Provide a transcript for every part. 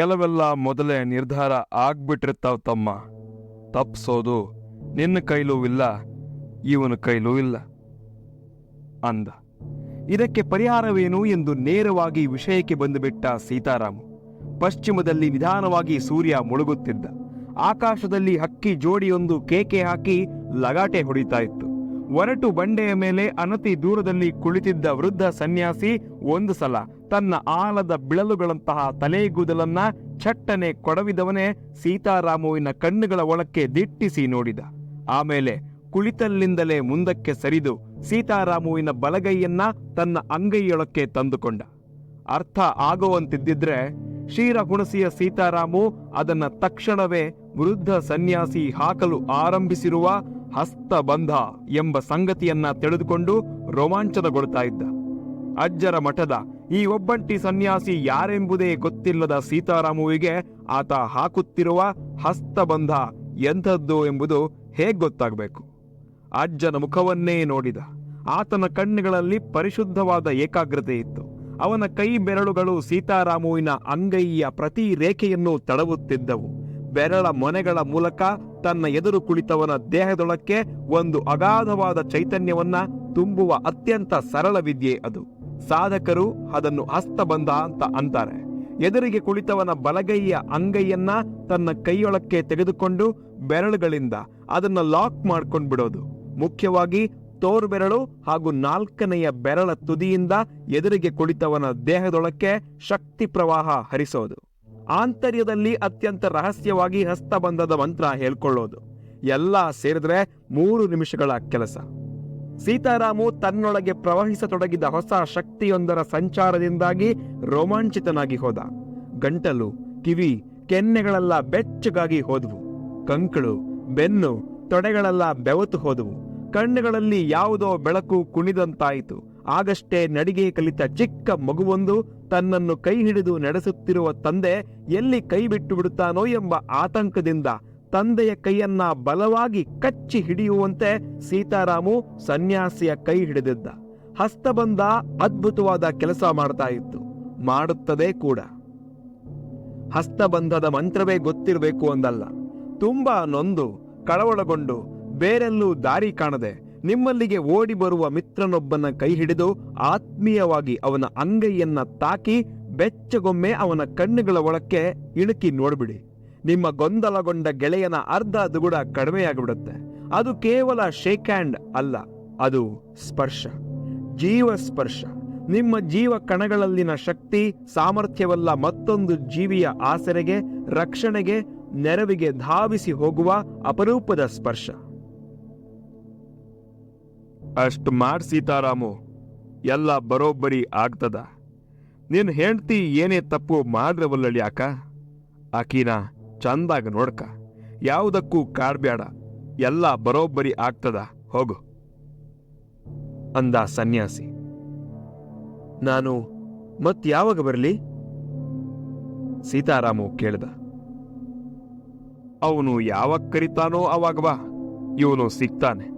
ಕೆಲವೆಲ್ಲ ಮೊದಲೇ ನಿರ್ಧಾರ ಆಗ್ಬಿಟ್ಟಿರ್ತಾವ ತಮ್ಮ. ತಪ್ಪಿಸೋದು ನಿನ್ನ ಕೈಲೂ ಇಲ್ಲ, ಇವನ ಕೈಲೂ ಇಲ್ಲ, ಅಂದ. ಇದಕ್ಕೆ ಪರಿಹಾರವೇನು ಎಂದು ನೇರವಾಗಿ ವಿಷಯಕ್ಕೆ ಬಂದುಬಿಟ್ಟ ಸೀತಾರಾಮ. ಪಶ್ಚಿಮದಲ್ಲಿ ನಿಧಾನವಾಗಿ ಸೂರ್ಯ ಮುಳುಗುತ್ತಿದ್ದ. ಆಕಾಶದಲ್ಲಿ ಹಕ್ಕಿ ಜೋಡಿಯೊಂದು ಕೇಕೆ ಹಾಕಿ ಲಗಾಟೆ ಹೊಡಿತಾ ಇತ್ತು. ಒರಟು ಬಂಡೆಯ ಮೇಲೆ ಅನತಿ ದೂರದಲ್ಲಿ ಕುಳಿತಿದ್ದ ವೃದ್ಧ ಸನ್ಯಾಸಿ ಒಂದು ಸಲ ತನ್ನ ಆಲದ ಬಿಳಲುಗಳಂತಹ ತಲೆಗೂದಲನ್ನ ಚಟ್ಟನೆ ಕೊಡವಿದವನೇ ಸೀತಾರಾಮುವಿನ ಕಣ್ಣುಗಳ ಒಳಕ್ಕೆ ದಿಟ್ಟಿಸಿ ನೋಡಿದ. ಆಮೇಲೆ ಕುಳಿತಲ್ಲಿಂದಲೇ ಮುಂದಕ್ಕೆ ಸರಿದು ಸೀತಾರಾಮುವಿನ ಬಲಗೈಯನ್ನ ತನ್ನ ಅಂಗೈಯೊಳಕ್ಕೆ ತಂದುಕೊಂಡ. ಅರ್ಥ ಆಗುವಂತಿದ್ದಿದ್ರೆ ಕ್ಷೀರ ಹುಣಸಿಯ ಸೀತಾರಾಮು ಅದನ್ನ ತಕ್ಷಣವೇ ವೃದ್ಧ ಸನ್ಯಾಸಿ ಹಾಕಲು ಆರಂಭಿಸಿರುವ ಹಸ್ತಬಂಧ ಎಂಬ ಸಂಗತಿಯನ್ನ ತಿಳಿದುಕೊಂಡು ರೋಮಾಂಚನಗೊಳ್ತಾ ಇದ್ದ. ಅಜ್ಜರ ಮಠದ ಈ ಒಬ್ಬಂಟಿ ಸನ್ಯಾಸಿ ಯಾರೆಂಬುದೇ ಗೊತ್ತಿಲ್ಲದ ಸೀತಾರಾಮುವಿಗೆ ಆತ ಹಾಕುತ್ತಿರುವ ಹಸ್ತಬಂಧ ಎಂಥದ್ದು ಎಂಬುದು ಹೇಗ್ ಗೊತ್ತಾಗಬೇಕು? ಅಜ್ಜನ ಮುಖವನ್ನೇ ನೋಡಿದ. ಆತನ ಕಣ್ಣುಗಳಲ್ಲಿ ಪರಿಶುದ್ಧವಾದ ಏಕಾಗ್ರತೆ ಇತ್ತು. ಅವನ ಕೈ ಬೆರಳುಗಳು ಸೀತಾರಾಮುವಿನ ಅಂಗೈಯ ಪ್ರತಿ ರೇಖೆಯನ್ನು ತಡವುತ್ತಿದ್ದವು. ಬೆರಳ ಮೊನೆಗಳ ಮೂಲಕ ತನ್ನ ಎದುರು ಕುಳಿತವನ ದೇಹದೊಳಕ್ಕೆ ಒಂದು ಅಗಾಧವಾದ ಚೈತನ್ಯವನ್ನ ತುಂಬುವ ಅತ್ಯಂತ ಸರಳ ವಿದ್ಯೆ ಅದು. ಸಾಧಕರು ಅದನ್ನು ಹಸ್ತಬಂಧ ಅಂತ ಅಂತಾರೆ. ಎದುರಿಗೆ ಕುಳಿತವನ ಬಲಗೈಯ ಅಂಗೈಯನ್ನ ತನ್ನ ಕೈಯೊಳಕ್ಕೆ ತೆಗೆದುಕೊಂಡು ಬೆರಳುಗಳಿಂದ ಅದನ್ನ ಲಾಕ್ ಮಾಡ್ಕೊಂಡು ಬಿಡೋದು. ಮುಖ್ಯವಾಗಿ ತೋರ್ ಬೆರಳು ಹಾಗೂ ನಾಲ್ಕನೆಯ ಬೆರಳ ತುದಿಯಿಂದ ಎದುರಿಗೆ ಕುಳಿತವನ ದೇಹದೊಳಕ್ಕೆ ಶಕ್ತಿ ಪ್ರವಾಹ ಹರಿಸೋದು. ಆಂತರ್ಯದಲ್ಲಿ ಅತ್ಯಂತ ರಹಸ್ಯವಾಗಿ ಹಸ್ತಬಂಧದ ಮಂತ್ರ ಹೇಳ್ಕೊಳ್ಳೋದು. ಎಲ್ಲ ಸೇರಿದ್ರೆ ಮೂರು ನಿಮಿಷಗಳ ಕೆಲಸ. ಸೀತಾರಾಮು ತನ್ನೊಳಗೆ ಪ್ರವಹಿಸತೊಡಗಿದ ಹೊಸ ಶಕ್ತಿಯೊಂದರ ಸಂಚಾರದಿಂದಾಗಿ ರೋಮಾಂಚಿತನಾಗಿ ಹೋದ. ಗಂಟಲು, ಕಿವಿ, ಕೆನ್ನೆಗಳೆಲ್ಲ ಬೆಚ್ಚಗಾಗಿ ಹೋದವು. ಕಂಕಳು, ಬೆನ್ನು, ತೊಡೆಗಳೆಲ್ಲ ಬೆವತು ಹೋದವು. ಕಣ್ಣುಗಳಲ್ಲಿ ಯಾವುದೋ ಬೆಳಕು ಕುಣಿದಂತಾಯಿತು. ಆಗಷ್ಟೇ ನಡಿಗೆ ಕಲಿತ ಚಿಕ್ಕ ಮಗುವೊಂದು ತನ್ನನ್ನು ಕೈ ಹಿಡಿದು ನಡೆಸುತ್ತಿರುವ ತಂದೆ ಎಲ್ಲಿ ಕೈ ಬಿಟ್ಟು ಬಿಡುತ್ತಾನೋ ಎಂಬ ಆತಂಕದಿಂದ ತಂದೆಯ ಕೈಯನ್ನ ಬಲವಾಗಿ ಕಚ್ಚಿ ಹಿಡಿಯುವಂತೆ ಸೀತಾರಾಮು ಸನ್ಯಾಸಿಯ ಕೈ ಹಿಡಿದಿದ್ದ. ಹಸ್ತಬಂಧ ಅದ್ಭುತವಾದ ಕೆಲಸ ಮಾಡ್ತಾ ಇತ್ತು. ಮಾಡುತ್ತದೆ ಕೂಡ. ಹಸ್ತಬಂಧದ ಮಂತ್ರವೇ ಗೊತ್ತಿರಬೇಕು ಅಂದಲ್ಲ. ತುಂಬಾ ನೊಂದು, ಕಳವಳಗೊಂಡು, ಬೇರೆಲ್ಲೂ ದಾರಿ ಕಾಣದೆ ನಿಮ್ಮಲ್ಲಿಗೆ ಓಡಿ ಬರುವ ಮಿತ್ರನೊಬ್ಬನ ಕೈ ಹಿಡಿದು ಆತ್ಮೀಯವಾಗಿ ಅವನ ಅಂಗೈಯನ್ನ ತಾಕಿ ಬೆಚ್ಚಗೊಮ್ಮೆ ಅವನ ಕಣ್ಣುಗಳ ಒಳಕ್ಕೆ ಇಣುಕಿ ನೋಡ್ಬಿಡಿ. ನಿಮ್ಮ ಗೊಂದಲಗೊಂಡ ಗೆಳೆಯನ ಅರ್ಧ ದುಗುಡ ಕಡಿಮೆಯಾಗಿಬಿಡುತ್ತೆ. ಅದು ಕೇವಲ ಶೇಕ್ ಹ್ಯಾಂಡ್ ಅಲ್ಲ, ಅದು ಸ್ಪರ್ಶ. ಜೀವ ಸ್ಪರ್ಶ. ನಿಮ್ಮ ಜೀವ ಕಣಗಳಲ್ಲಿನ ಶಕ್ತಿ, ಸಾಮರ್ಥ್ಯವಲ್ಲ ಮತ್ತೊಂದು ಜೀವಿಯ ಆಸರೆಗೆ, ರಕ್ಷಣೆಗೆ, ನೆರವಿಗೆ ಧಾವಿಸಿ ಹೋಗುವ ಅಪರೂಪದ ಸ್ಪರ್ಶ. ಅಷ್ಟು ಮಾಡಿ ಸೀತಾರಾಮು, ಎಲ್ಲ ಬರೋಬ್ಬರಿ ಆಗ್ತದ. ನಿನ್ ಹೆಂಡ್ತಿ ಏನೇ ತಪ್ಪು ಮಾಡ್ರವಲ್ಲಳಿ ಅಕ್ಕ? ಆಕಿನ ಚಂದಾಗ ನೋಡ್ಕ, ಯಾವುದಕ್ಕೂ ಕಾಡ್ಬ್ಯಾಡ, ಎಲ್ಲ ಬರೋಬ್ಬರಿ ಆಗ್ತದ, ಹೋಗು. ಅಂದ ಸನ್ಯಾಸಿ. ನಾನು ಮತ್ ಯಾವಾಗ ಬರಲಿ? ಸೀತಾರಾಮು ಕೇಳ್ದ. ಅವನು ಯಾವಾಗ ಕರಿತಾನೋ ಅವಾಗ ಬಾ, ಇವನು ಸಿಗ್ತಾನೆ.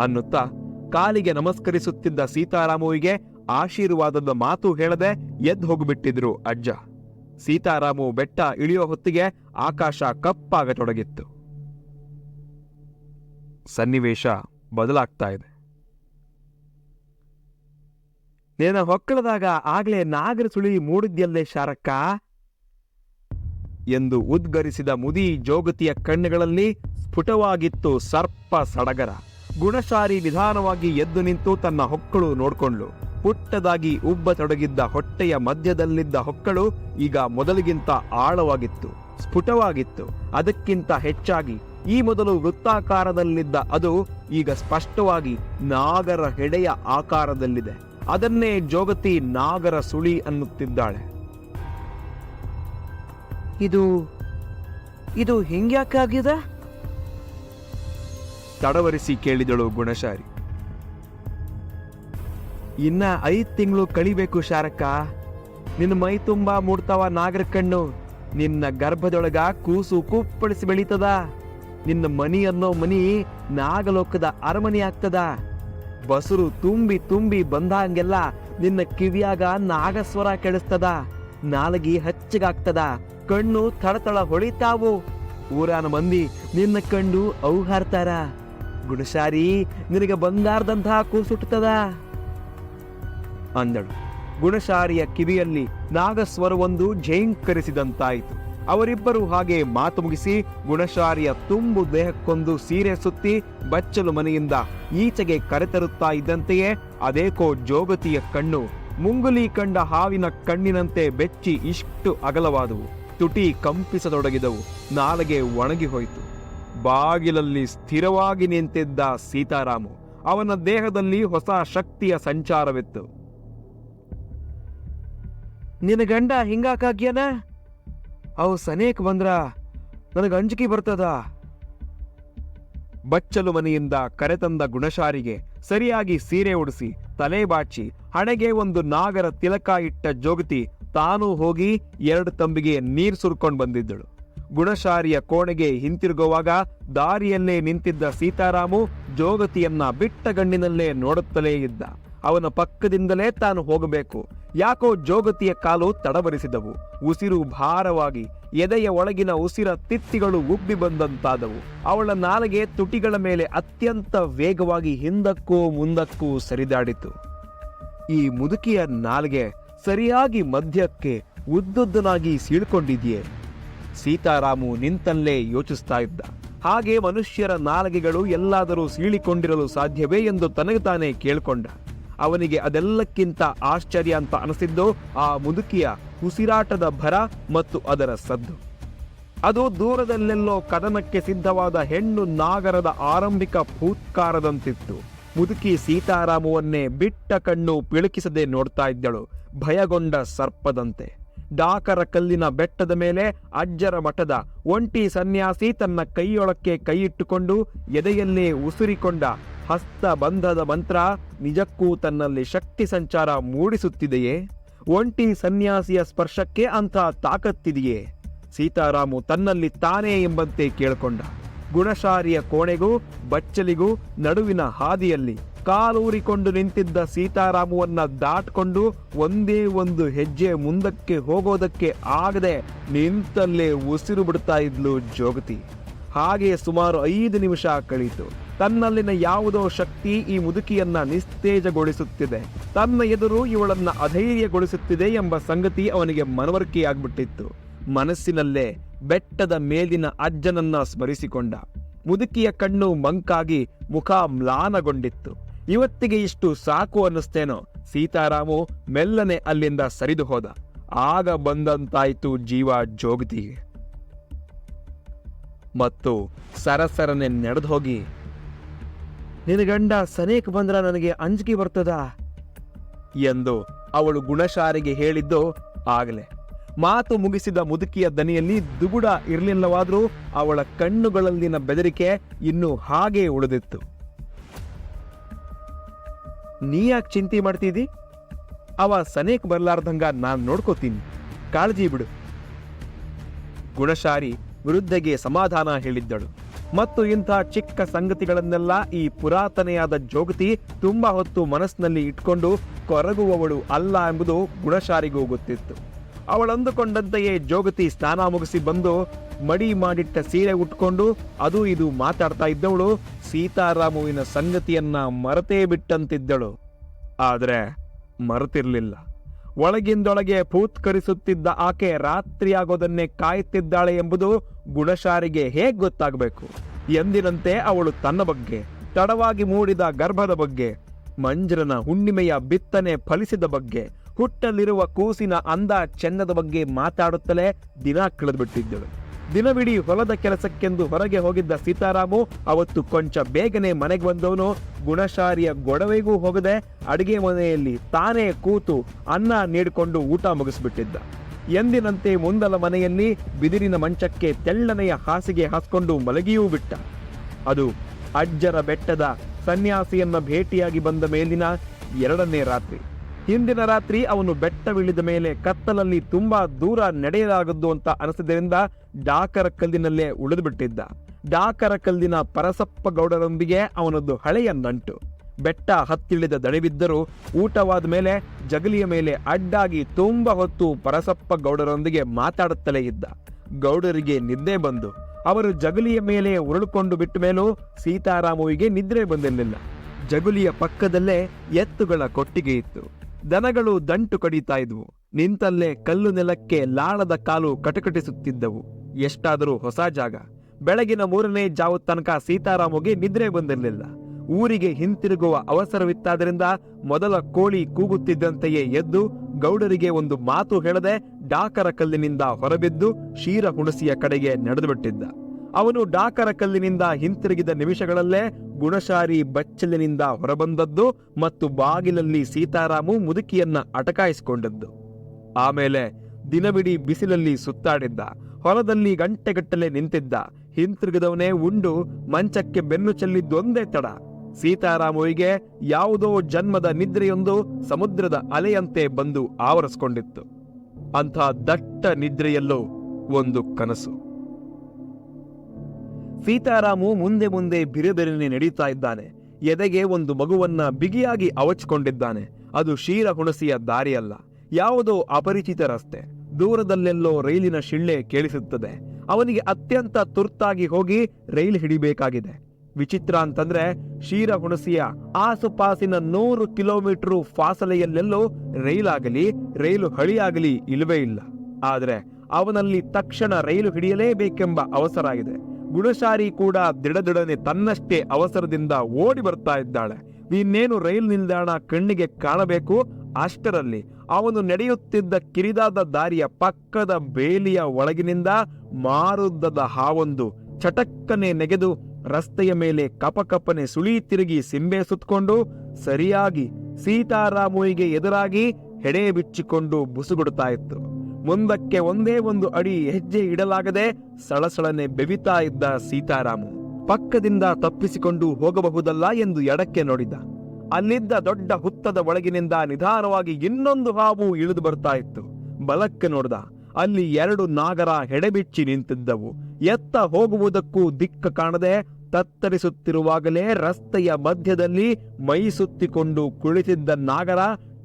ಅನ್ನುತ್ತಾ ಕಾಲಿಗೆ ನಮಸ್ಕರಿಸುತ್ತಿದ್ದ ಸೀತಾರಾಮುವಿಗೆ ಆಶೀರ್ವಾದದ ಮಾತು ಹೇಳದೆ ಎದ್ದು ಹೋಗಿಬಿಟ್ಟಿದ್ರು ಅಜ್ಜ. ಸೀತಾರಾಮು ಬೆಟ್ಟ ಇಳಿಯೋ ಹೊತ್ತಿಗೆ ಆಕಾಶ ಕಪ್ಪಾಗತೊಡಗಿತ್ತು. ಸನ್ನಿವೇಶ ಬದಲಾಗ್ತಾ ಇದೆ. ನೇನ ಹೊಕ್ಕಳದಾಗ ಆಗ್ಲೇ ನಾಗರ ಸುಳಿ ಮೂಡಿದ್ಯಲ್ಲೇ ಶಾರಕ್ಕ? ಎಂದು ಉದ್ಗರಿಸಿದ ಮುದಿ ಜೋಗತಿಯ ಕಣ್ಣುಗಳಲ್ಲಿ ಸ್ಫುಟವಾಗಿತ್ತು ಸರ್ಪ ಸಡಗರ. ಗುಣಶಾರಿ ನಿಧಾನವಾಗಿ ಎದ್ದು ನಿಂತು ತನ್ನ ಹೊಕ್ಕಳು ನೋಡ್ಕೊಂಡ್ಲು ಪುಟ್ಟದಾಗಿ ಉಬ್ಬತೊಡಗಿದ್ದ ಹೊಟ್ಟೆಯ ಮಧ್ಯದಲ್ಲಿದ್ದ ಹೊಕ್ಕಳು ಈಗ ಮೊದಲಿಗಿಂತ ಆಳವಾಗಿತ್ತು, ಸ್ಫುಟವಾಗಿತ್ತು. ಅದಕ್ಕಿಂತ ಹೆಚ್ಚಾಗಿ ಈ ಮೊದಲು ವೃತ್ತಾಕಾರದಲ್ಲಿದ್ದ ಅದು ಈಗ ಸ್ಪಷ್ಟವಾಗಿ ನಾಗರ ಹೆಡೆಯ ಆಕಾರದಲ್ಲಿದೆ. ಅದನ್ನೇ ಜೋಗತಿ ನಾಗರ ಸುಳಿ ಅನ್ನುತ್ತಿದ್ದಾಳೆ. ಇದು ಇದು ಹಿಂಗ್ಯಾಕಾಗಿದೆ ತಡವರಿಸಿ ಕೇಳಿದಳು ಗುಣಶಾರಿ. ಇನ್ನ ಐದು ತಿಂಗಳು ಕಳಿಬೇಕು ಶಾರಕ್ಕ. ನಿನ್ನ ಮೈ ತುಂಬಾ ಮೂಡ್ತಾವ ನಾಗರ ಕಣ್ಣು ನಿನ್ನ ಗರ್ಭದೊಳಗ ಕೂಸು ಕುಪ್ಪಳಿಸಿ ಬೆಳೀತದ. ನಿನ್ನ ಮನಿ ಅನ್ನೋ ಮನಿ ನಾಗಲೋಕದ ಅರಮನೆ ಆಗ್ತದ. ಬಸರು ತುಂಬಿ ತುಂಬಿ ಬಂದಂಗೆಲ್ಲ ನಿನ್ನ ಕಿವಿಯಾಗ ನಾಗಸ್ವರ ಕೆಡಿಸ್ತದ. ನಾಲಗಿ ಹಚ್ಚಗಾಗ್ತದ. ಕಣ್ಣು ಥಳಥಳ ಹೊಳಿತಾವು. ಊರಾನ ಮಂದಿ ನಿನ್ನ ಕಂಡು ಅವು ಹಾರ್ತಾರ ಗುಣಶಾರಿ ನಿನಗೆ ಬಂಗಾರದಂತಹ ಕೂಸುಟ್ಟದ ಅಂದಳು. ಗುಣಶಾರಿಯ ಕಿವಿಯಲ್ಲಿ ನಾಗಸ್ವರವೊಂದು ಝೇಂಕರಿಸಿದಂತಾಯಿತು. ಅವರಿಬ್ಬರು ಹಾಗೆ ಮಾತು ಮುಗಿಸಿ ಗುಣಶಾರಿಯ ತುಂಬು ದೇಹಕ್ಕೊಂದು ಸೀರೆ ಸುತ್ತಿ ಬಚ್ಚಲು ಮನೆಯಿಂದ ಈಚೆಗೆ ಕರೆತರುತ್ತಾ ಇದ್ದಂತೆಯೇ ಅದೇಕೋ ಜೋಗತಿಯ ಕಣ್ಣು ಮುಂಗುಲಿ ಕಂಡ ಹಾವಿನ ಕಣ್ಣಿನಂತೆ ಬೆಚ್ಚಿ ಇಷ್ಟು ಅಗಲವಾದವು. ತುಟಿ ಕಂಪಿಸತೊಡಗಿದವು. ನಾಲಗೆ ಒಣಗಿ ಹೋಯಿತು. ಬಾಗಿಲಲ್ಲಿ ಸ್ಥಿರವಾಗಿ ನಿಂತಿದ್ದ ಸೀತಾರಾಮು ಅವನ ದೇಹದಲ್ಲಿ ಹೊಸ ಶಕ್ತಿಯ ಸಂಚಾರವಿತ್ತು. ನಿನ್ನ ಗಂಡ ಹಿಂಗಾಕಾಗ್ಯನ? ಅವು ಸನೇಕ್ ಬಂದ್ರ? ನನಗೆ ಅಂಜಿಕೆ ಬರ್ತದ? ಬಚ್ಚಲು ಮನೆಯಿಂದ ಕರೆತಂದ ಗುಣಶಾರಿಗೆ ಸರಿಯಾಗಿ ಸೀರೆ ಉಡಿಸಿ ತಲೆ ಬಾಚಿ ಹಣೆಗೆ ಒಂದು ನಾಗರ ತಿಲಕ ಇಟ್ಟ ಜೋಗತಿ ತಾನೂ ಹೋಗಿ ಎರಡು ತಂಬಿಗೆ ನೀರು ಸುರ್ಕೊಂಡು ಬಂದಿದ್ದಳು. ಗುಣಶಾರಿಯ ಕೋಣೆಗೆ ಹಿಂತಿರುಗುವಾಗ ದಾರಿಯಲ್ಲೇ ನಿಂತಿದ್ದ ಸೀತಾರಾಮು ಜೋಗತಿಯನ್ನ ಬಿಟ್ಟ ಗಣ್ಣಿನಲ್ಲೇ ನೋಡುತ್ತಲೇ ಇದ್ದ. ಅವನ ಪಕ್ಕದಿಂದಲೇ ತಾನು ಹೋಗಬೇಕು. ಯಾಕೋ ಜೋಗತಿಯ ಕಾಲು ತಡಬರಿಸಿದವು ಉಸಿರು ಭಾರವಾಗಿ ಎದೆಯ ಒಳಗಿನ ಉಸಿರ ತಿತ್ತಿಗಳು ಉಬ್ಬಿ ಬಂದಂತಾದವು. ಅವಳ ನಾಲಿಗೆ ತುಟಿಗಳ ಮೇಲೆ ಅತ್ಯಂತ ವೇಗವಾಗಿ ಹಿಂದಕ್ಕೂ ಮುಂದಕ್ಕೂ ಸರಿದಾಡಿತು. ಈ ಮುದುಕಿಯ ನಾಲಿಗೆ ಸರಿಯಾಗಿ ಮಧ್ಯಕ್ಕೆ ಉದ್ದುದ್ದನಾಗಿ ಸೀಳ್ಕೊಂಡಿದೆಯೇ? ಸೀತಾರಾಮು ನಿಂತಲ್ಲೇ ಯೋಚಿಸ್ತಾ ಇದ್ದ. ಹಾಗೆ ಮನುಷ್ಯರ ನಾಲಗೆಗಳು ಎಲ್ಲಾದರೂ ಸೀಳಿಕೊಂಡಿರಲು ಸಾಧ್ಯವೇ ಎಂದು ತನಗೆ ತಾನೇ ಕೇಳಿಕೊಂಡ. ಅವನಿಗೆ ಅದೆಲ್ಲಕ್ಕಿಂತ ಆಶ್ಚರ್ಯ ಅಂತ ಅನಿಸಿದ್ದು ಆ ಮುದುಕಿಯ ಉಸಿರಾಟದ ಭರ ಮತ್ತು ಅದರ ಸದ್ದು. ಅದು ದೂರದಲ್ಲೆಲ್ಲೋ ಕದನಕ್ಕೆ ಸಿದ್ಧವಾದ ಹೆಣ್ಣು ನಾಗರದ ಆರಂಭಿಕ ಭೂತ್ಕಾರದಂತಿತ್ತು. ಮುದುಕಿ ಸೀತಾರಾಮುವನ್ನೇ ಬಿಟ್ಟ ಕಣ್ಣು ಪಿಳುಕಿಸದೆ ನೋಡ್ತಾ ಇದ್ದಳು. ಭಯಗೊಂಡ ಸರ್ಪದಂತೆ. ಡಾಕರ ಕಲ್ಲಿನ ಬೆಟ್ಟದ ಮೇಲೆ ಅಜ್ಜರ ಮಠದ ಒಂಟಿ ಸನ್ಯಾಸಿ ತನ್ನ ಕೈಯೊಳಕ್ಕೆ ಕೈಯಿಟ್ಟುಕೊಂಡು ಎದೆಯಲ್ಲೇ ಉಸುರಿಕೊಂಡ ಹಸ್ತ ಬಂಧದ ಮಂತ್ರ ನಿಜಕ್ಕೂ ತನ್ನಲ್ಲಿ ಶಕ್ತಿ ಸಂಚಾರ ಮೂಡಿಸುತ್ತಿದೆಯೇ? ಒಂಟಿ ಸನ್ಯಾಸಿಯ ಸ್ಪರ್ಶಕ್ಕೆ ಅಂಥ ತಾಕತ್ತಿದೆಯೇ? ಸೀತಾರಾಮು ತನ್ನಲ್ಲಿ ತಾನೇ ಎಂಬಂತೆ ಕೇಳಿಕೊಂಡ. ಗುಣಶಾರಿಯ ಕೋಣೆಗೂ, ಬಚ್ಚಲಿಗೂ, ನಡುವಿನ ಹಾದಿಯಲ್ಲಿ ಕಾಲೂರಿಕೊಂಡು ನಿಂತಿದ್ದ ಸೀತಾರಾಮುವನ್ನ ದಾಟ್ಕೊಂಡು ಒಂದೇ ಒಂದು ಹೆಜ್ಜೆ ಮುಂದಕ್ಕೆ ಹೋಗೋದಕ್ಕೆ ಆಗದೆ ನಿಂತಲ್ಲೇ ಉಸಿರು ಬಿಡ್ತಾ ಇದ್ಲು ಜೋಗತಿ ಹಾಗೆ ಸುಮಾರು ಐದು ನಿಮಿಷ ಕಳೀತು. ತನ್ನಲ್ಲಿನ ಯಾವುದೋ ಶಕ್ತಿ ಈ ಮುದುಕಿಯನ್ನ ನಿಸ್ತೇಜಗೊಳಿಸುತ್ತಿದೆ. ತನ್ನ ಎದುರು ಇವಳನ್ನ ಅಧೈರ್ಯಗೊಳಿಸುತ್ತಿದೆ ಎಂಬ ಸಂಗತಿ ಅವನಿಗೆ ಮನವರಿಕೆಯಾಗ್ಬಿಟ್ಟಿತ್ತು. ಮನಸ್ಸಿನಲ್ಲೇ ಬೆಟ್ಟದ ಮೇಲಿನ ಅಜ್ಜನನ್ನ ಸ್ಮರಿಸಿಕೊಂಡ. ಮುದುಕಿಯ ಕಣ್ಣು ಮಂಕಾಗಿ ಮುಖ ಮ್ಲಾನಗೊಂಡಿತ್ತು. ಇವತ್ತಿಗೆ ಇಷ್ಟು ಸಾಕು ಅನ್ನಿಸ್ತೇನೋ? ಸೀತಾರಾಮು ಮೆಲ್ಲನೆ ಅಲ್ಲಿಂದ ಸರಿದು ಹೋದ. ಆಗ ಬಂದಂತಾಯ್ತು ಜೀವ ಜೋಗತಿಗೆ. ಮತ್ತು ಸರಸರನೆ ನಡೆದು ಹೋಗಿ, ನಿನ್ನ ಗಂಡ ಸನೇಕ್ ಬಂದ್ರ ನನಗೆ ಅಂಜಿಕೆ ಬರ್ತದ? ಎಂದು ಅವಳು ಗುಣಶಾರಿಗೆ ಹೇಳಿದ್ದು ಆಗಲೇ. ಮಾತು ಮುಗಿಸಿದ ಮುದುಕಿಯ ದನಿಯಲ್ಲಿ ದುಗುಡ ಇರಲಿಲ್ಲವಾದರೂ ಅವಳ ಕಣ್ಣುಗಳಲ್ಲಿನ ಬೆದರಿಕೆ ಇನ್ನೂ ಹಾಗೇ ಉಳಿದಿತ್ತು. ನೀ ಯಾಕೆ ಚಿಂತೆ ಮಾಡ್ತಿದ್ದಿ ಅವ ಸನೇಕ್ ಬರ್ಲಾರ್ದಂಗ ನಾನು ನೋಡ್ಕೋತೀನಿ. ಕಾಳಜಿ ಬಿಡು. ಗುಣಶಾರಿ ವೃದ್ಧಗೆ ಸಮಾಧಾನ ಹೇಳಿದ್ದಳು. ಮತ್ತು ಇಂಥ ಚಿಕ್ಕ ಸಂಗತಿಗಳನ್ನೆಲ್ಲ ಈ ಪುರಾತನೆಯಾದ ಜೋಗತಿ ತುಂಬಾ ಹೊತ್ತು ಮನಸ್ಸಿನಲ್ಲಿ ಇಟ್ಕೊಂಡು ಕೊರಗುವವಳು ಅಲ್ಲ ಎಂಬುದು ಗುಣಶಾರಿಗೂ ಗೊತ್ತಿತ್ತು. ಅವಳಂದುಕೊಂಡಂತೆಯೇ ಜೋಗತಿ ಸ್ನಾನ ಮುಗಿಸಿ ಬಂದು ಮಡಿ ಮಾಡಿಟ್ಟ ಸೀರೆ ಉಟ್ಕೊಂಡು, ಅದು ಇದು, ಮಾತಾಡ್ತಾ ಇದ್ದವಳು ಸೀತಾರಾಮುವಿನ ಸಂಗತಿಯನ್ನ ಮರೆತೇ ಬಿಟ್ಟಂತಿದ್ದಳು. ಆದರೆ ಮರೆತಿರ್ಲಿಲ್ಲ. ಒಳಗಿಂದೊಳಗೆ ಭೂತ್ಕರಿಸುತ್ತಿದ್ದ ಆಕೆ ರಾತ್ರಿಯಾಗೋದನ್ನೇ ಕಾಯುತ್ತಿದ್ದಾಳೆ ಎಂಬುದು ಗುಣಶಾರಿಗೆ ಹೇಗ್ ಗೊತ್ತಾಗಬೇಕು? ಎಂದಿನಂತೆ ಅವಳು ತನ್ನ ಬಗ್ಗೆ, ತಡವಾಗಿ ಮೂಡಿದ ಗರ್ಭದ ಬಗ್ಗೆ, ಮಂಜರನ ಹುಣ್ಣಿಮೆಯ ಬಿತ್ತನೆ ಫಲಿಸಿದ ಬಗ್ಗೆ ಹುಟ್ಟಲಿರುವ ಕೂಸಿನ ಅಂದ ಚೆನ್ನದ ಬಗ್ಗೆ ಮಾತಾಡುತ್ತಲೇ ದಿನ ಕಳೆದುಬಿಟ್ಟಿದ್ದಳು. ದಿನವಿಡೀ ಹೊಲದ ಕೆಲಸಕ್ಕೆಂದು ಹೊರಗೆ ಹೋಗಿದ್ದ ಸೀತಾರಾಮು ಅವತ್ತು ಕೊಂಚ ಬೇಗನೆ ಮನೆಗೆ ಬಂದವನು. ಗುಣಶಾರಿಯ ಗೊಡವೆಗೂ ಹೋಗದೆ ಅಡಿಗೆ ಮನೆಯಲ್ಲಿ ತಾನೇ ಕೂತು ಅನ್ನ ನೀಡಿಕೊಂಡು ಊಟ ಮುಗಿಸ್ಬಿಟ್ಟಿದ್ದ. ಎಂದಿನಂತೆ ಮುಂದಲ ಮನೆಯಲ್ಲಿ ಬಿದಿರಿನ ಮಂಚಕ್ಕೆ ತೆಳ್ಳನೆಯ ಹಾಸಿಗೆ ಹಾಸ್ಕೊಂಡು ಮಲಗಿಯೂ ಬಿಟ್ಟ. ಅದು ಅಜ್ಜರ ಬೆಟ್ಟದ ಸನ್ಯಾಸಿಯನ್ನ ಭೇಟಿಯಾಗಿ ಬಂದ ಮೇಲಿನ ಎರಡನೇ ರಾತ್ರಿ. ಹಿಂದಿನ ರಾತ್ರಿ ಅವನು ಬೆಟ್ಟವಿಳಿದ ಮೇಲೆ ಕತ್ತಲಲ್ಲಿ ತುಂಬಾ ದೂರ ನಡೆಯಲಾಗದ್ದು ಅಂತ ಅನಿಸಿದ್ದರಿಂದ ಡಾಕರ ಕಲ್ಲಿನಲ್ಲೇ ಉಳಿದು ಬಿಟ್ಟಿದ್ದ ಡಾಕರ ಕಲ್ಲಿನ ಪರಸಪ್ಪ ಗೌಡರೊಂದಿಗೆ ಅವನದ್ದು ಹಳೆಯ ನಂಟು. ಬೆಟ್ಟ ಹತ್ತಿಳಿದ ದಣಿವಿದ್ದರೂ ಊಟವಾದ ಮೇಲೆ ಜಗಲಿಯ ಮೇಲೆ ಅಡ್ಡಾಗಿ ತುಂಬ ಹೊತ್ತು ಪರಸಪ್ಪ ಗೌಡರೊಂದಿಗೆ ಮಾತಾಡುತ್ತಲೇ ಇದ್ದ. ಗೌಡರಿಗೆ ನಿದ್ದೆ ಬಂದು. ಅವರು ಜಗಲಿಯ ಮೇಲೆ ಉರುಳುಕೊಂಡು ಬಿಟ್ಟ ಮೇಲೂ ಸೀತಾರಾಮುವಿಗೆ ನಿದ್ರೆ ಬಂದಿರಲಿಲ್ಲ. ಜಗುಲಿಯ ಪಕ್ಕದಲ್ಲೇ ಎತ್ತುಗಳ ಕೊಟ್ಟಿಗೆ ಇತ್ತು. ದನಗಳು ದಂಟು ಕಡಿತಾ ಇದ್ವು. ನಿಂತಲ್ಲೇ ಕಲ್ಲು ನೆಲಕ್ಕೆ ಲಾಳದ ಕಾಲು ಕಟಕಟಿಸುತ್ತಿದ್ದವು. ಎಷ್ಟಾದರೂ ಹೊಸ ಜಾಗ. ಬೆಳಗಿನ ಮೂರನೇ ಜಾವ ತನಕ ಸೀತಾರಾಮುಗೆ ನಿದ್ರೆ ಬಂದಿರಲಿಲ್ಲ. ಊರಿಗೆ ಹಿಂತಿರುಗುವ ಅವಸರವಿತ್ತಾದ್ರಿಂದ ಮೊದಲ ಕೋಳಿ ಕೂಗುತ್ತಿದ್ದಂತೆಯೇ ಎದ್ದು ಗೌಡರಿಗೆ ಒಂದು ಮಾತು ಹೇಳದೆ ಡಾಕರ ಕಲ್ಲಿನಿಂದ ಹೊರಬಿದ್ದು ಶೀರ ಹುಣಸಿಯ ಕಡೆಗೆ ನಡೆದುಬಿಟ್ಟಿದ್ದ. ಅವನು ಡಾಕರ ಕಲ್ಲಿನಿಂದ ಹಿಂತಿರುಗಿದ ನಿಮಿಷಗಳಲ್ಲೇ ಗುಣಶಾರಿ ಬಚ್ಚಲಿನಿಂದ ಹೊರಬಂದದ್ದು ಮತ್ತು ಬಾಗಿಲಲ್ಲಿ ಸೀತಾರಾಮು ಮುದುಕಿಯನ್ನ ಅಟಕಾಯಿಸಿಕೊಂಡದ್ದು. ಆಮೇಲೆ ದಿನವಿಡೀ ಬಿಸಿಲಲ್ಲಿ ಸುತ್ತಾಡಿದ್ದ, ಹೊಲದಲ್ಲಿ ಗಂಟೆಗಟ್ಟಲೆ ನಿಂತಿದ್ದ, ಹಿಂತಿರುಗಿದವನೇ ಉಂಡು ಮಂಚಕ್ಕೆ ಬೆನ್ನು ಚೆಲ್ಲಿದ್ದೊಂದೇ ತಡ. ಸೀತಾರಾಮುವಿಗೆ ಯಾವುದೋ ಜನ್ಮದ ನಿದ್ರೆಯೊಂದು ಸಮುದ್ರದ ಅಲೆಯಂತೆ ಬಂದು ಆವರಿಸಿಕೊಂಡಿತ್ತು. ಅಂಥ ದಟ್ಟ ನಿದ್ರೆಯಲ್ಲೂ ಒಂದು ಕನಸು. ಸೀತಾರಾಮು ಮುಂದೆ ಮುಂದೆ ಬಿರುಬೆರನೆ ನಡೀತಾ ಇದ್ದಾನೆ. ಎದೆಗೆ ಒಂದು ಮಗುವನ್ನ ಬಿಗಿಯಾಗಿ ಅವಚ್ಕೊಂಡಿದ್ದಾನೆ. ಅದು ಶೀರ ಹುಣಸಿಯ ದಾರಿಯಲ್ಲ. ಯಾವುದೋ ಅಪರಿಚಿತ ರಸ್ತೆ. ದೂರದಲ್ಲೆಲ್ಲೋ ರೈಲಿನ ಶಿಳ್ಳೆ ಕೇಳಿಸುತ್ತದೆ. ಅವನಿಗೆ ಅತ್ಯಂತ ತುರ್ತಾಗಿ ಹೋಗಿ ರೈಲು ಹಿಡಿಬೇಕಾಗಿದೆ. ವಿಚಿತ್ರ ಅಂತಂದ್ರೆ ಶೀರ ಹುಣಸಿಯ ಆಸುಪಾಸಿನ ನೂರು ಕಿಲೋಮೀಟರ್ ಫಾಸಲೆಯಲ್ಲೆಲ್ಲೋ ರೈಲಾಗಲಿ, ರೈಲು ಹಳಿಯಾಗಲಿ ಇಲ್ಲವೇ ಇಲ್ಲ. ಆದ್ರೆ ಅವನಲ್ಲಿ ತಕ್ಷಣ ರೈಲು ಹಿಡಿಯಲೇಬೇಕೆಂಬ ಅವಸರ ಇದೆ. ಗುಣಶಾರಿ ಕೂಡ ದಿಡದಿಡನೆ ತನ್ನಷ್ಟೇ ಅವಸರದಿಂದ ಓಡಿ ಬರ್ತಾ ಇದ್ದಾಳೆ. ಇನ್ನೇನು ರೈಲು ನಿಲ್ದಾಣ ಕಣ್ಣಿಗೆ ಕಾಣಬೇಕು? ಅಷ್ಟರಲ್ಲಿ ಅವನು ನಡೆಯುತ್ತಿದ್ದ ಕಿರಿದಾದ ದಾರಿಯ ಪಕ್ಕದ ಬೇಲಿಯ ಒಳಗಿನಿಂದ ಮಾರುದ್ದದ ಹಾವೊಂದು ಚಟಕ್ಕನೆ ನೆಗೆದು ರಸ್ತೆಯ ಮೇಲೆ ಕಪಕಪನೆ ಸುಳಿ ತಿರುಗಿ ಸಿಂಬೆ ಸುತ್ತಕೊಂಡು ಸರಿಯಾಗಿ ಸೀತಾರಾಮುಯಿಗೆ ಎದುರಾಗಿ ಹೆಡೆ ಬಿಚ್ಚಿಕೊಂಡು ಬುಸುಗುಡುತ್ತಾ ಇತ್ತು. ಮುಂದಕ್ಕೆ ಒಂದೇ ಒಂದು ಅಡಿ ಹೆಜ್ಜೆ ಇಡಲಾಗದೆ ಸಳಸಳನೆ ಬೆವಿತಾ ಇದ್ದ ಸೀತಾರಾಮು. ಪಕ್ಕದಿಂದ ತಪ್ಪಿಸಿಕೊಂಡು ಹೋಗಬಹುದಲ್ಲ ಎಂದು ಎಡಕ್ಕೆ ನೋಡಿದ. ಅಲ್ಲಿದ್ದ ದೊಡ್ಡ ಹುತ್ತದ ಒಳಗಿನಿಂದ ನಿಧಾನವಾಗಿ ಇನ್ನೊಂದು ಹಾವು ಇಳಿದು ಬರ್ತಾ ಇತ್ತು. ಬಲಕ್ಕೆ ನೋಡ್ದ. ಅಲ್ಲಿ ಎರಡು ನಾಗರ ಹೆಡೆಬಿಚ್ಚಿ ನಿಂತಿದ್ದವು. ಎತ್ತ ಹೋಗುವುದಕ್ಕೂ ದಿಕ್ಕ ಕಾಣದೆ ತತ್ತರಿಸುತ್ತಿರುವಾಗಲೇ ರಸ್ತೆಯ ಮಧ್ಯದಲ್ಲಿ ಮೈ ಸುತ್ತಿಕೊಂಡು ಕುಳಿತಿದ್ದ ನಾಗರ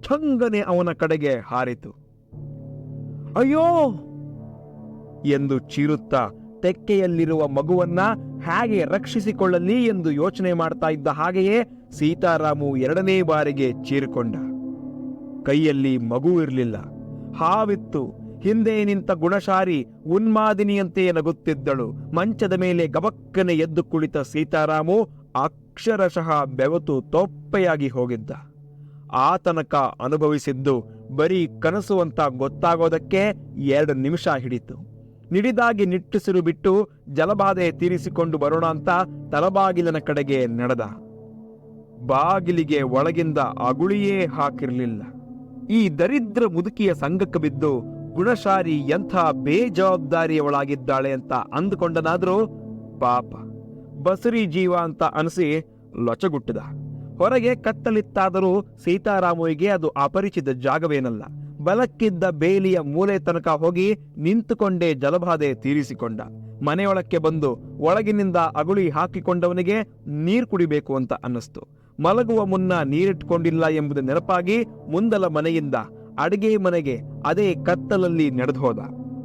ಛಂಗನೆ ಅವನ ಕಡೆಗೆ ಹಾರಿತು. ಅಯ್ಯೋ! ಎಂದು ಚೀರುತ್ತಾ ತೆಕ್ಕೆಯಲ್ಲಿರುವ ಮಗುವನ್ನ ಹೇಗೆ ರಕ್ಷಿಸಿಕೊಳ್ಳಲಿ ಎಂದು ಯೋಚನೆ ಮಾಡ್ತಾ ಇದ್ದ ಹಾಗೆಯೇ ಸೀತಾರಾಮು ಎರಡನೇ ಬಾರಿಗೆ ಚೀರಿಕೊಂಡ. ಕೈಯಲ್ಲಿ ಮಗು ಇರಲಿಲ್ಲ. ಹಾವಿತ್ತು. ಹಿಂದೆ ನಿಂತ ಗುಣಶಾರಿ ಉನ್ಮಾದಿನಿಯಂತೆ ನಗುತ್ತಿದ್ದಳು. ಮಂಚದ ಮೇಲೆ ಗಬಕ್ಕನೆ ಎದ್ದು ಕುಳಿತ ಸೀತಾರಾಮು ಅಕ್ಷರಶಃ ಬೆವತು ತೊಪ್ಪೆಯಾಗಿ ಹೋಗಿದ್ದ. ಆ ತನಕ ಅನುಭವಿಸಿದ್ದು ಬರೀ ಕನಸು ಅಂತ ಗೊತ್ತಾಗೋದಕ್ಕೆ ಎರಡು ನಿಮಿಷ ಹಿಡಿತು. ನಿಡಿದಾಗಿ ನಿಟ್ಟುಸಿರು ಬಿಟ್ಟು ಜಲಬಾಧೆ ತೀರಿಸಿಕೊಂಡು ಬರೋಣ ಅಂತ ತಲಬಾಗಿಲಿನ ಕಡೆಗೆ ನಡೆದ. ಬಾಗಿಲಿಗೆ ಒಳಗಿಂದ ಅಗುಳಿಯೇ ಹಾಕಿರಲಿಲ್ಲ. ಈ ದರಿದ್ರ ಮುದುಕಿಯ ಸಂಘಕ್ಕೆ ಬಿದ್ದು ಗುಣಶಾರಿ ಎಂಥ ಬೇಜವಾಬ್ದಾರಿಯವಳಾಗಿದ್ದಾಳೆ ಅಂತ ಅಂದುಕೊಂಡನಾದರೂ ಪಾಪ. ಬಸರಿ ಜೀವ ಅಂತ ಅನಿಸಿ ಲೊಚಗುಟ್ಟಿದ. ಹೊರಗೆ ಕತ್ತಲಿತ್ತಾದರೂ ಸೀತಾರಾಮುವಿಗೆ ಅದು ಅಪರಿಚಿತ ಜಾಗವೇನಲ್ಲ. ಬಲಕ್ಕಿದ್ದ ಬೇಲಿಯ ಮೂಲೆ ತನಕ ಹೋಗಿ ನಿಂತುಕೊಂಡೇ ಜಲಬಾಧೆ ತೀರಿಸಿಕೊಂಡ. ಮನೆಯೊಳಕ್ಕೆ ಬಂದು ಒಳಗಿನಿಂದ ಅಗುಳಿ ಹಾಕಿಕೊಂಡವನಿಗೆ ನೀರು ಕುಡಿಬೇಕು ಅಂತ ಅನ್ನಿಸ್ತು. ಮಲಗುವ ಮುನ್ನ ನೀರಿಟ್ಕೊಂಡಿಲ್ಲ ಎಂಬುದು ನೆನಪಾಗಿ ಮುಂದಲ ಮನೆಯಿಂದ ಅಡಿಗೆ ಮನೆಗೆ ಅದೇ ಕತ್ತಲಲ್ಲಿ ನಡೆದು ಹೋದ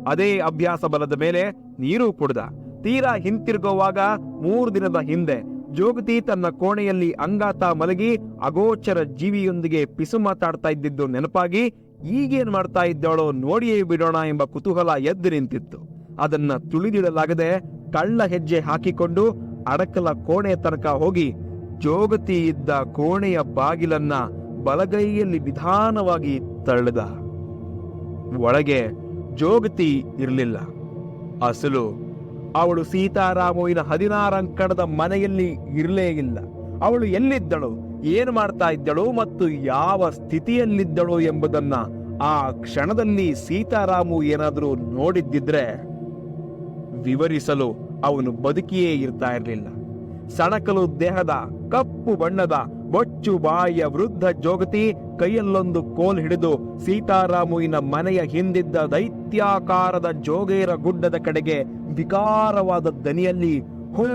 ಅದೇ ಅಭ್ಯಾಸ ಬಲದ ಮೇಲೆ ನೀರು ಕುಡ್ದ. ತೀರಾ ಹಿಂತಿರುಗುವಾಗ ಮೂರು ದಿನದ ಹಿಂದೆ ಜೋಗತಿ ತನ್ನ ಕೋಣೆಯಲ್ಲಿ ಅಂಗಾತ ಮಲಗಿ ಅಗೋಚರ ಜೀವಿಯೊಂದಿಗೆ ಪಿಸು ಮಾತಾಡ್ತಾ ಇದ್ದಿದ್ದು ನೆನಪಾಗಿ, ಈಗೇನ್ ಮಾಡ್ತಾ ಇದ್ದಾಳೋ ನೋಡಿಯೇ ಬಿಡೋಣ ಎಂಬ ಕುತೂಹಲ ಎದ್ದು ನಿಂತಿತ್ತು. ಅದನ್ನ ತುಳಿದಿಡಲಾಗದೆ ಕಳ್ಳ ಹೆಜ್ಜೆ ಹಾಕಿಕೊಂಡು ಅಡಕಲ ಕೋಣೆ ತನಕ ಹೋಗಿ ಜೋಗತಿ ಇದ್ದ ಕೋಣೆಯ ಬಾಗಿಲನ್ನ ಬಲಗೈಯಲ್ಲಿ ನಿಧಾನವಾಗಿ ತಳ್ಳದ. ಒಳಗೆ ಜೋಗತಿ ಇರಲಿಲ್ಲ. ಅಸಲು ಅವಳು ಸೀತಾರಾಮುವಿನ ಹದಿನಾರಂಕಣದ ಮನೆಯಲ್ಲಿ ಇರಲೇ ಇಲ್ಲ. ಅವಳು ಎಲ್ಲಿದ್ದಳು? ಏನು ಮಾಡ್ತಾ ಇದ್ದಳು ಮತ್ತು ಯಾವ ಸ್ಥಿತಿಯಲ್ಲಿದ್ದಳು ಎಂಬುದನ್ನ ಆ ಕ್ಷಣದಲ್ಲಿ ಸೀತಾರಾಮು ಏನಾದರೂ ನೋಡಿದ್ದಿದ್ರೆ ವಿವರಿಸಲು ಅವನು ಬದುಕಿಯೇ ಇರ್ತಾ ಇರಲಿಲ್ಲ. ಸಣಕಲು ದೇಹದ ಕಪ್ಪು ಬಣ್ಣದ ಬೊಚ್ಚು ಬಾಯಿಯ ವೃದ್ಧ ಜೋಗತಿ ಕೈಯಲ್ಲೊಂದು ಕೋಲ್ ಹಿಡಿದು ಸೀತಾರಾಮುವಿನ ಮನೆಯ ಹಿಂದಿದ್ದ ದೈತ್ಯಾಕಾರದ ಜೋಗೇರ ಗುಡ್ಡದ ಕಡೆಗೆ ವಿಕಾರವಾದ ದನಿಯಲ್ಲಿ ಹೂ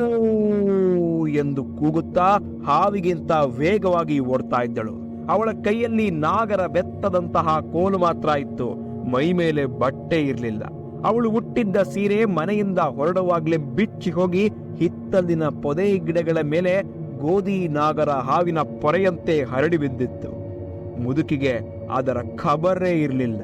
ಎಂದು ಕೂಗುತ್ತಾ ಹಾವಿಗಿಂತ ವೇಗವಾಗಿ ಓಡ್ತಾ ಇದ್ದಳು. ಅವಳ ಕೈಯಲ್ಲಿ ನಾಗರ ಬೆತ್ತದಂತಹ ಕೋಲು ಮಾತ್ರ ಇತ್ತು. ಮೈ ಮೇಲೆ ಬಟ್ಟೆ ಇರಲಿಲ್ಲ. ಅವಳು ಹುಟ್ಟಿದ್ದ ಸೀರೆ ಮನೆಯಿಂದ ಹೊರಡುವಾಗಲೇ ಬಿಚ್ಚಿ ಹೋಗಿ ಹಿತ್ತಲಿನ ಪೊದೆ ಗಿಡಗಳ ಮೇಲೆ ಗೋಧಿ ನಾಗರ ಹಾವಿನ ಪೊರೆಯಂತೆ ಹರಡಿ ಬಿದ್ದಿತ್ತು. ಮುದುಕಿಗೆ ಅದರ ಖಬರೇ ಇರಲಿಲ್ಲ.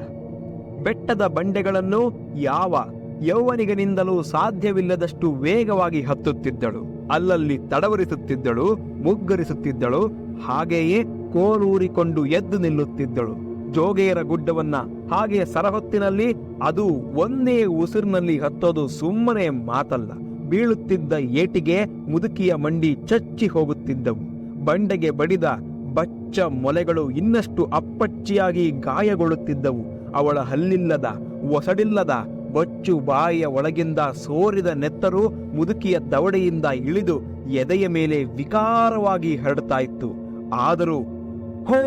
ಬೆಟ್ಟದ ಬಂಡೆಗಳನ್ನು ಯಾವ ಯೌವನಿಗನಿಂದಲೂ ಸಾಧ್ಯವಿಲ್ಲದಷ್ಟು ವೇಗವಾಗಿ ಹತ್ತುತ್ತಿದ್ದಳು. ಅಲ್ಲಲ್ಲಿ ತಡವರಿಸುತ್ತಿದ್ದಳು, ಮುಗ್ಗರಿಸುತ್ತಿದ್ದಳು, ಹಾಗೆಯೇ ಕೋಲೂರಿಕೊಂಡು ಎದ್ದು ನಿಲ್ಲುತ್ತಿದ್ದಳು. ಜೋಗೆಯರ ಗುಡ್ಡವನ್ನ ಹಾಗೆ ಸರಹೊತ್ತಿನಲ್ಲಿ ಅದು ಒಂದೇ ಉಸಿರಿನಲ್ಲಿ ಹತ್ತೋದು ಸುಮ್ಮನೆ ಮಾತಲ್ಲ. ಬೀಳುತ್ತಿದ್ದ ಏಟಿಗೆ ಮುದುಕಿಯ ಮಂಡಿ ಚಚ್ಚಿ ಹೋಗುತ್ತಿದ್ದವು. ಬಂಡೆಗೆ ಬಡಿದ ಬಚ್ಚ ಮೊಲೆಗಳು ಇನ್ನಷ್ಟು ಅಪ್ಪಚ್ಚಿಯಾಗಿ ಗಾಯಗೊಳ್ಳುತ್ತಿದ್ದವು. ಅವಳ ಹಲ್ಲಿಲ್ಲದ, ಒಸಡಿಲ್ಲದ, ಬಚ್ಚು ಬಾಯಿಯ ಒಳಗಿಂದ ಸೋರಿದ ನೆತ್ತರು ಮುದುಕಿಯ ದವಡೆಯಿಂದ ಇಳಿದು ಎದೆಯ ಮೇಲೆ ವಿಕಾರವಾಗಿ ಹರಡ್ತಾ ಇತ್ತು ಆದರೂ, ಹೋ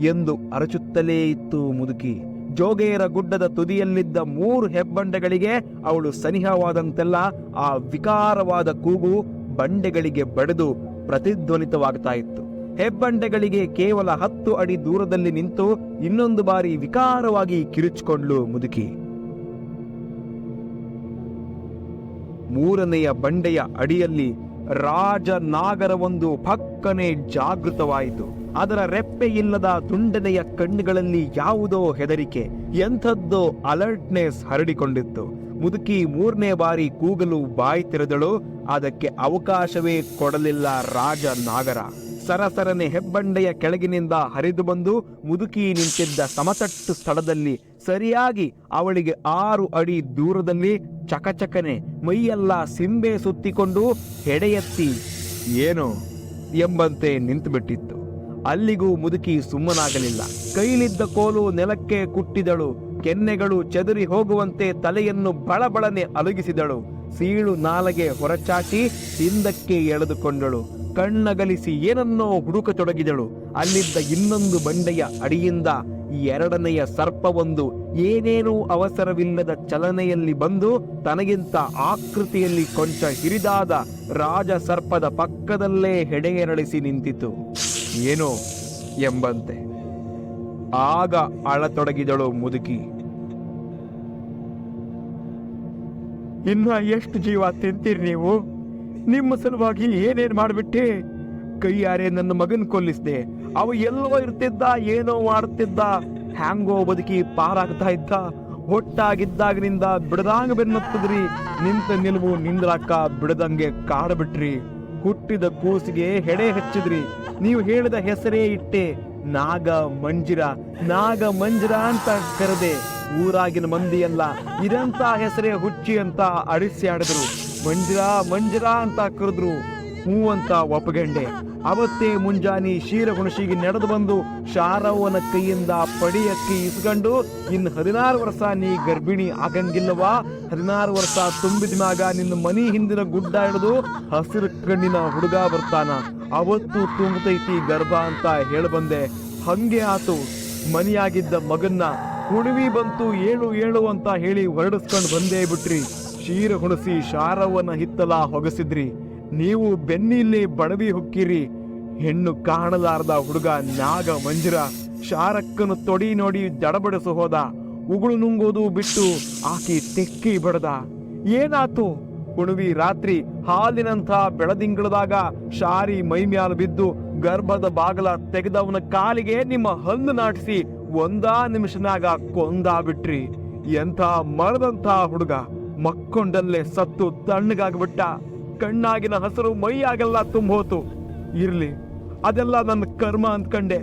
ಎಂದು ಅರಚುತ್ತಲೇ ಇತ್ತು ಮುದುಕಿ. ಜೋಗೇರ ಗುಡ್ಡದ ತುದಿಯಲ್ಲಿದ್ದ ಮೂರು ಹೆಬ್ಬಂಡೆಗಳಿಗೆ ಅವಳು ಸನಿಹವಾದಂತೆಲ್ಲ ಆ ವಿಕಾರವಾದ ಕೂಗು ಬಂಡೆಗಳಿಗೆ ಬಡಿದು ಪ್ರತಿಧ್ವನಿತವಾಗ್ತಾ ಇತ್ತು ಹೆಬ್ಬಂಡೆಗಳಿಗೆ ಕೇವಲ ಹತ್ತು ಅಡಿ ದೂರದಲ್ಲಿ ನಿಂತು ಇನ್ನೊಂದು ಬಾರಿ ವಿಕಾರವಾಗಿ ಕಿರುಚಿಕೊಂಡ್ಲು ಮುದುಕಿ. ಮೂರನೆಯ ಬಂಡೆಯ ಅಡಿಯಲ್ಲಿ ರಾಜ ನಾಗರವೊಂದು ಫಕ್ಕನೆ ಜಾಗೃತವಾಯಿತು. ಅದರ ರೆಪ್ಪೆ ಇಲ್ಲದ ತುಂಡನೆಯ ಕಣ್ಣುಗಳಲ್ಲಿ ಯಾವುದೋ ಹೆದರಿಕೆ, ಎಂಥದ್ದೋ ಅಲರ್ಟ್ನೆಸ್ ಹರಡಿಕೊಂಡಿತ್ತು. ಮುದುಕಿ ಮೂರನೇ ಬಾರಿ ಕೂಗಲು ಬಾಯಿ ತೆರೆದಳು, ಅದಕ್ಕೆ ಅವಕಾಶವೇ ಕೊಡಲಿಲ್ಲ ರಾಜ ನಾಗರ ಸರಸರನೆ ಹೆಬ್ಬಂಡೆಯ ಕೆಳಗಿನಿಂದ ಹರಿದು ಬಂದು ಮುದುಕಿ ನಿಂತಿದ್ದ ಸಮತಟ್ಟು ಸ್ಥಳದಲ್ಲಿ ಸರಿಯಾಗಿ ಅವಳಿಗೆ ಆರು ಅಡಿ ದೂರದಲ್ಲಿ ಚಕಚಕನೆ ಮೈಯೆಲ್ಲ ಸಿಂಬೆ ಸುತ್ತಿಕೊಂಡು ಹೆಡೆಯತ್ತಿ, ಏನು? ಎಂಬಂತೆ ನಿಂತುಬಿಟ್ಟಿತ್ತು. ಅಲ್ಲಿಗೂ ಮುದುಕಿ ಸುಮ್ಮನಾಗಲಿಲ್ಲ. ಕೈಲಿದ್ದ ಕೋಲು ನೆಲಕ್ಕೆ ಕುಟ್ಟಿದಳು. ಕೆನ್ನೆಗಳು ಚದುರಿ ಹೋಗುವಂತೆ ತಲೆಯನ್ನು ಬಳಬಳನೆ ಅಲುಗಿಸಿದಳು. ಸೀಳು ನಾಲಗೆ ಹೊರಚಾಟಿ ಹಿಂದಕ್ಕೆ ಎಳೆದುಕೊಂಡಳು. ಕಣ್ಣಗಲಿಸಿ ಏನನ್ನೋ ಹುಡುಕತೊಡಗಿದಳು. ಅಲ್ಲಿದ್ದ ಇನ್ನೊಂದು ಬಂಡೆಯ ಅಡಿಯಿಂದ ಎರಡನೆಯ ಸರ್ಪವೊಂದು ಏನೇನೂ ಅವಸರವಿಲ್ಲದ ಚಲನೆಯಲ್ಲಿ ಬಂದು ತನಗಿಂತ ಆಕೃತಿಯಲ್ಲಿ ಕೊಂಚ ಹಿರಿದಾದ ರಾಜ ಸರ್ಪದ ಪಕ್ಕದಲ್ಲೇ ಹೆಡೆಯರಳಿಸಿ ನಿಂತಿತು. ಏನೋ ಎಂಬಂತೆ. ಆಗ ಅಳತೊಡಗಿದಳು ಮುದುಕಿ. ಇನ್ನ ಎಷ್ಟು ಜೀವ ತಿಂತೀರಿ ನೀವು? ನಿಮ್ಮ ಸಲುವಾಗಿ ಏನೇನ್ ಮಾಡಿಬಿಟ್ಟೆ? ಕೈಯಾರೆ ನನ್ನ ಮಗನ್ ಕೊಲ್ಲಿಸ್ದೆ. ಅವ ಎಲ್ಲೋ ಇರ್ತಿದ್ದ, ಏನೋ ಮಾಡ್ತಿದ್ದ ಹ್ಯಾಂಗೋ ಬದುಕಿ ಪಾರಾಗ್ತಾ ಇದ್ದ. ಒಟ್ಟಾಗಿದ್ದಾಗಿನಿಂದ ಬಿಡದಂಗ ಬೆನ್ನತ್ತದ್ರಿ. ನಿಂತ ನಿಲುವು ನಿಂದ್ರಾಕ ಬಿಡದಂಗೆ ಕಾಡಬಿಟ್ರಿ. ಹುಟ್ಟಿದ ಕೂಸಿಗೆ ಹೆಡೆ ಹಚ್ಚಿದ್ರಿ. ನೀವು ಹೇಳಿದ ಹೆಸರೇ ಇಟ್ಟೆ. ನಾಗ ಮಂಜಿರ ನಾಗ ಮಂಜಿರ ಅಂತ ಕರೆದೆ. ಊರಾಗಿನ ಮಂದಿಯಲ್ಲ ಇದಂತ ಹೆಸರೇ ಹುಚ್ಚಿ ಅಂತ ಅಡಿಸ್ಯಾಡಿದ್ರು. ಮಂಜಿರ ಮಂಜಿರ ಅಂತ ಕರೆದ್ರು ಹೂ ಅಂತ ಒಪ್ಪಗಂಡೆ. ಅವತ್ತೇ ಮುಂಜಾನೆ ಶೀರಗುಣಶಿಗೆ ನಡೆದು ಬಂದು ಶಾರವ್ವನ ಕೈಯಿಂದ ಪಡಿಯಕ್ಕಿ ಇಸ್ಕೊಂಡು ಇನ್ನು ಹದಿನಾರು ವರ್ಷ ನೀ ಗರ್ಭಿಣಿ ಆಗಂಗಿಲ್ಲವಾ ಹದಿನಾರು ವರ್ಷ ತುಂಬಿದ ಮ್ಯಾಗ ನಿನ್ನ ಮನಿ ಹಿಂದಿನ ಗುಡ್ಡ ಹಿಡಿದು ಹಸಿರು ಕಣ್ಣಿನ ಹುಡುಗ ಬರ್ತಾನ. ಅವತ್ತು ತುಂಬತೈತಿ ಗರ್ಭ ಅಂತ ಹೇಳಬಂದೆ. ಹಂಗೆ ಆತು. ಮನಿಯಾಗಿದ್ದ ಮಗನ್ನ ಹುಡುವಿ ಬಂತು ಏಳು ಏಳು ಅಂತ ಹೇಳಿ ಹೊರಡಿಸ್ಕೊಂಡು ಬಂದೇ ಬಿಟ್ರಿ. ಶೀರ ಹುಣಸಿ ಶಾರವನ ಹಿತ್ತಲ ಹೊಗಸಿದ್ರಿ. ನೀವು ಬೆನ್ನಿಲ್ಲಿ ಬಡವಿ ಹುಕ್ಕಿರಿ. ಹೆಣ್ಣು ಕಾಣಲಾರದ ಹುಡುಗ ನಾಗ ಮಂಜುರ. ಶಾರಕ್ಕನು ತೊಡಿ ನೋಡಿ ದಡಬಡಿಸು ಹೋದ. ಉಗುಳು ನುಂಗೋದು ಬಿಟ್ಟು ಆಕಿ ತೆಕ್ಕಿ ಬಡದ. ಏನಾತು? ಹುಣವಿ ರಾತ್ರಿ ಹಾಲಿನಂಥ ಬೆಳದಿಂಗಳದಾಗ ಶಾರಿ ಮೈಮ್ಯಾಲ ಬಿದ್ದು ಗರ್ಭದ ಬಾಗಲ ತೆಗೆದವನ ಕಾಲಿಗೆ ನಿಮ್ಮ ಹಲ್ಲು ನಾಟಿಸಿ ಒಂದಾ ನಿಮಿಷನಾಗ ಕೊಂದಾ ಬಿಟ್ರಿ ಎಂಥ ಮರದಂಥ ಹುಡುಗ. ಮಕ್ಕೊಂಡಲ್ಲೇ ಸತ್ತು ತಣ್ಣಗಾಗ್ಬಿಟ್ಟ. ಕಣ್ಣಾಗಿನ ಹಸರು ಮೈಯಾಗೆಲ್ಲ ತುಂಬೋತು. ಇರ್ಲಿ, ಅದೆಲ್ಲ ನನ್ನ ಕರ್ಮ ಅಂದ್ಕಂಡೆ.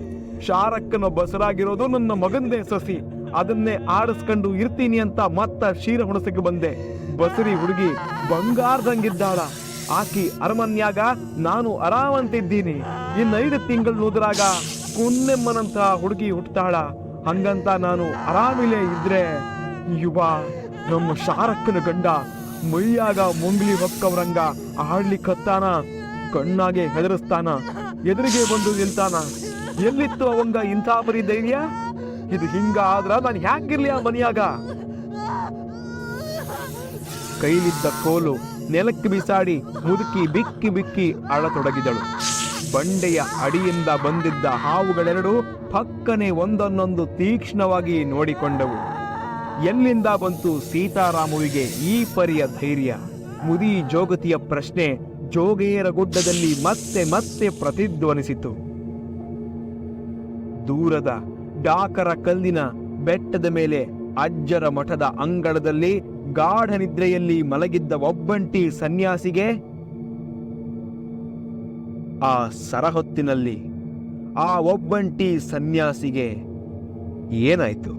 ಶಾರಕ್ಕನ ಬಸರಾಗಿರೋದು ನನ್ನ ಮಗಂದೇ ಸಸಿ. ಅದನ್ನೇ ಆಡಿಸ್ಕೊಂಡು ಇರ್ತೀನಿ ಅಂತ ಮತ್ತ ಶೀರ ಹುಣಸಕ್ಕೆ ಬಂದೆ. ಬಸರಿ ಹುಡುಗಿ ಬಂಗಾರದಂಗಿದ್ದಾಳ. ಆಕಿ ಅರಮನ್ಯಾಗ ನಾನು ಅರಾಮಂತಿದ್ದೀನಿ. ಇನ್ನೈದು ತಿಂಗಳು ನುದ್ರಾಗ ಕುನ್ನೆಮ್ಮನಂತ ಹುಡುಗಿ ಹುಟ್ಟತಾಳ ಹಂಗಂತ ನಾನು ಆರಾಮಿಲೇ ಇದ್ರೆ. ಯುವ ನಮ್ಮ ಶಾರಕ್ಕನ ಗಂಡ ಮೈಯಾಗ ಮುಂಗ್ಲಿ ಹೊಕ್ಕವ್ರಂಗ ಆಡ್ಲಿಕ್ಕತ್ತಾನ ಕಣ್ಣಾಗೆ ಹೆದರಿಸ್ತಾನ, ಎದುರಿಗೆ ಬಂದು ನಿಲ್ತಾನ. ಎಲ್ಲಿತ್ತು ಅವಂಗ ಇಂಥ ಬರೀ ಧೈರ್ಯ? ಇದು ಹಿಂಗ ಆದ್ರ ನಾನು ಹ್ಯಾಂಗಿರ್ಲಿ ಆ ಮನೆಯಾಗ? ಕೈಲಿದ್ದ ಕೋಲು ನೆಲಕ್ಕೆ ಬಿಸಾಡಿ ಮುದುಕಿ ಬಿಕ್ಕಿ ಬಿಕ್ಕಿ ಅಳತೊಡಗಿದಳು. ಬಂಡೆಯ ಅಡಿಯಿಂದ ಬಂದಿದ್ದ ಹಾವುಗಳೆರಡು ಪಕ್ಕನೆ ಒಂದನ್ನೊಂದು ತೀಕ್ಷ್ಣವಾಗಿ ನೋಡಿಕೊಂಡವು. ಎಲ್ಲಿಂದ ಬಂತು ಸೀತಾರಾಮುವಿಗೆ ಈ ಪರಿಯ ಧೈರ್ಯ? ಮುದಿ ಜೋಗತಿಯ ಪ್ರಶ್ನೆ ಜೋಗೇರ ಗುಡ್ಡದಲ್ಲಿ ಮತ್ತೆ ಮತ್ತೆ ಪ್ರತಿಧ್ವನಿಸಿತು. ದೂರದ ಡಾಕರ ಕಲ್ಲಿನ ಬೆಟ್ಟದ ಮೇಲೆ ಅಜ್ಜರ ಮಠದ ಅಂಗಳದಲ್ಲಿ ಗಾಢ ನಿದ್ರೆಯಲ್ಲಿ ಮಲಗಿದ್ದ ಒಬ್ಬಂಟಿ ಸನ್ಯಾಸಿಗೆ ಆ ಸರಹೊತ್ತಿನಲ್ಲಿ ಆ ಒಬ್ಬಂಟಿ ಸನ್ಯಾಸಿಗೆ ಏನಾಯ್ತು?